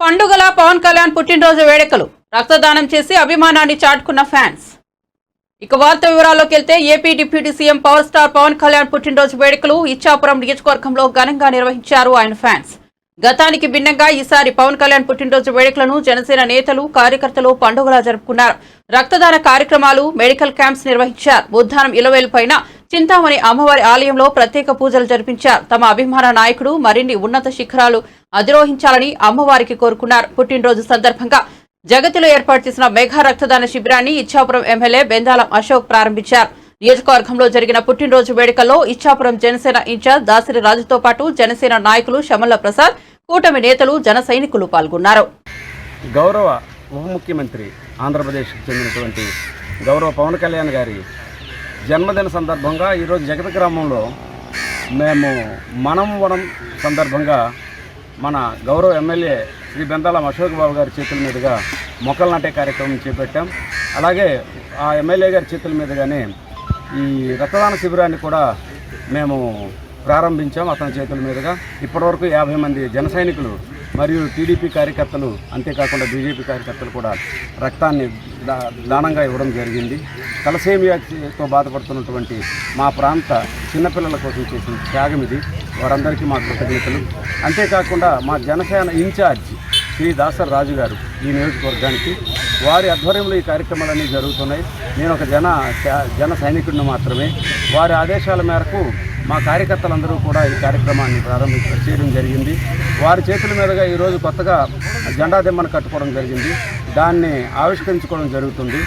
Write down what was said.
పండుగల పవన్ కళ్యాణ్ పుట్టినరోజు వేడుకలు. రక్తదానం చేసి అభిమానాన్ని చాటుకున్న ఫ్యాన్స్. ఇక వార్త వివరాల్లోకి వెళ్తే AP deputy CM power star Pawan Kalyan పుట్టినరోజు వేడుకలు ఇచ్చాపురం నియోజకవర్గంలో ఘనంగా నిర్వహించారు ఆయన ఫ్యాన్స్. గతానికి భిన్నంగా ఈసారి పవన్ కళ్యాణ్ పుట్టినరోజు వేడుకలను జనసేన నేతలు కార్యకర్తలు పండుగలా జరుపుకున్నారు. రక్తదాన కార్యక్రమాలు మెడికల్ క్యాంప్స్ నిర్వహించారు. బుద్ధానం ఇలవేలు చింతామణి అమ్మవారి ఆలయంలో ప్రత్యేక పూజలు జరిపించారు. తమ అభిమాన నాయకుడు మరిన్ని ఉన్నత శిఖరాలు అధిరోహించాలని అమ్మవారికి కోరుకున్నారు. పుట్టినరోజు సందర్భంగా జగతిలో ఏర్పాటు చేసిన మెగా రక్తదాన శిబిరాన్ని ఇచ్చాపురం ఎమ్మెల్యే బెందాలం అశోక్ ప్రారంభించారు. నియోజకవర్గంలో జరిగిన పుట్టినరోజు వేడుకల్లో ఇచ్చాపురం జనసేన ఇన్ఛార్జ్ దాసరి రాజుతో పాటు జనసేన నాయకులు శమల్ల ప్రసాద్ కూటమి నేతలు జన సైనికులు పాల్గొన్నారు. గౌరవ ఉప ముఖ్యమంత్రి ఆంధ్రప్రదేశ్కి చెందినటువంటి గౌరవ పవన్ కళ్యాణ్ గారి జన్మదిన సందర్భంగా ఈరోజు జగత గ్రామంలో మేము మనం వనం సందర్భంగా మన గౌరవ ఎమ్మెల్యే శ్రీ బెందాలం అశోక్ బాబు గారి చేతుల మీదుగా మొక్కలు నాటే కార్యక్రమం చేపట్టాం. అలాగే ఆ ఎమ్మెల్యే గారి చేతుల మీదుగానే ఈ రక్తదాన శిబిరాన్ని కూడా మేము ప్రారంభించాం అతని చేతుల మీదుగా. ఇప్పటివరకు యాభై మంది జన సైనికులు మరియు టీడీపీ కార్యకర్తలు అంతేకాకుండా బీజేపీ కార్యకర్తలు కూడా రక్తాన్ని దా దానంగా ఇవ్వడం జరిగింది. తలసేమియాతో బాధపడుతున్నటువంటి మా ప్రాంత చిన్నపిల్లల కోసం చేసిన త్యాగం ఇది. వారందరికీ మా కృతజ్ఞతలు. అంతేకాకుండా మా జనసేన ఇన్ఛార్జ్ శ్రీ దాసర్ రాజు గారు ఈ నియోజకవర్గానికి వారి ఆధ్వర్యంలో ఈ కార్యక్రమాలన్నీ జరుగుతున్నాయి. నేను ఒక జన జన సైనికుడిని మాత్రమే. వారి ఆదేశాల మేరకు మా కార్యకర్తలందరూ కూడా ఈ కార్యక్రమాన్ని ప్రారంభించ చేయడం జరిగింది. వారి చేతుల మీదుగా ఈరోజు కొత్తగా జెండా దిమ్మను కట్టుకోవడం జరిగింది. దాన్ని ఆవిష్కరించుకోవడం జరుగుతుంది.